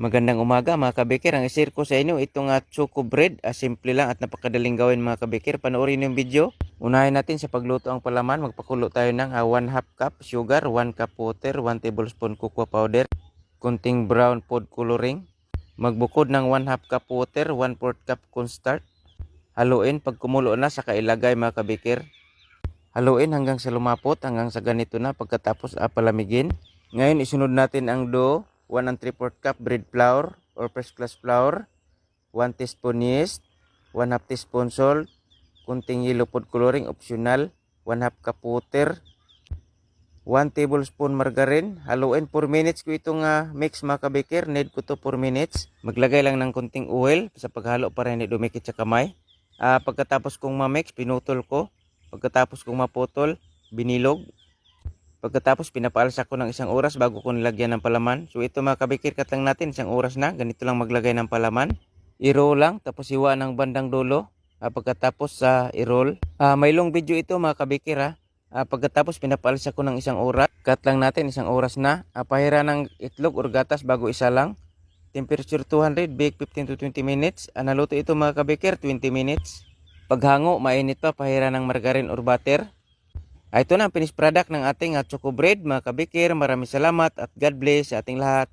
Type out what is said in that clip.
Magandang umaga mga kabikir. Ang isir ko sa inyo itong uh, choco bread. Ah, simple lang at napakadaling gawin mga kabikir. Panoorin yung video. Unahin natin sa pagluto ang palaman. Magpakulo tayo ng 1 half cup sugar, 1 cup water, 1 tablespoon cocoa powder, kunting brown food coloring. Magbukod ng 1 half cup water, 1 4 cup cornstarch. Haluin pag kumulo na saka ilagay mga kabikir. Haluin hanggang sa lumapot, hanggang sa ganito na pagkatapos ah, palamigin. Ngayon isunod natin ang dough. 1 and 3 4 cup bread flour or first class flour, 1 teaspoon yeast, 1 half teaspoon salt, kunting yellow food coloring optional, 1 half cup water, 1 tablespoon margarine. Haluin 4 minutes ko itong ah, mix mga kabikir. Need ko to 4 minutes. Maglagay lang ng kunting oil sa paghalo para hindi dumikit sa kamay. Ah, pagkatapos kong ma-mix, pinutol ko. Pagkatapos kong maputol, binilog. Pagkatapos pinapaalsa ko ng isang oras bago ko nilagyan ng palaman. So ito mga kabikir lang natin isang oras na. Ganito lang maglagay ng palaman. I-roll lang tapos iwa ng bandang dulo. Ah, pagkatapos sa i-roll. Ah, may long video ito mga kabikir ha. Ah, pagkatapos pinapaalsa ko ng isang oras. Cut lang natin isang oras na. Ah, pahira ng itlog or gatas bago isa lang. Temperature 200, bake 15 to 20 minutes. Ah, naluto ito mga kabikir 20 minutes. Paghango, mainit pa pahira ng margarine or butter. Ah, ito na ang finished product ng ating uh, choco bread mga kabikir. Maraming salamat at God bless sa ating lahat.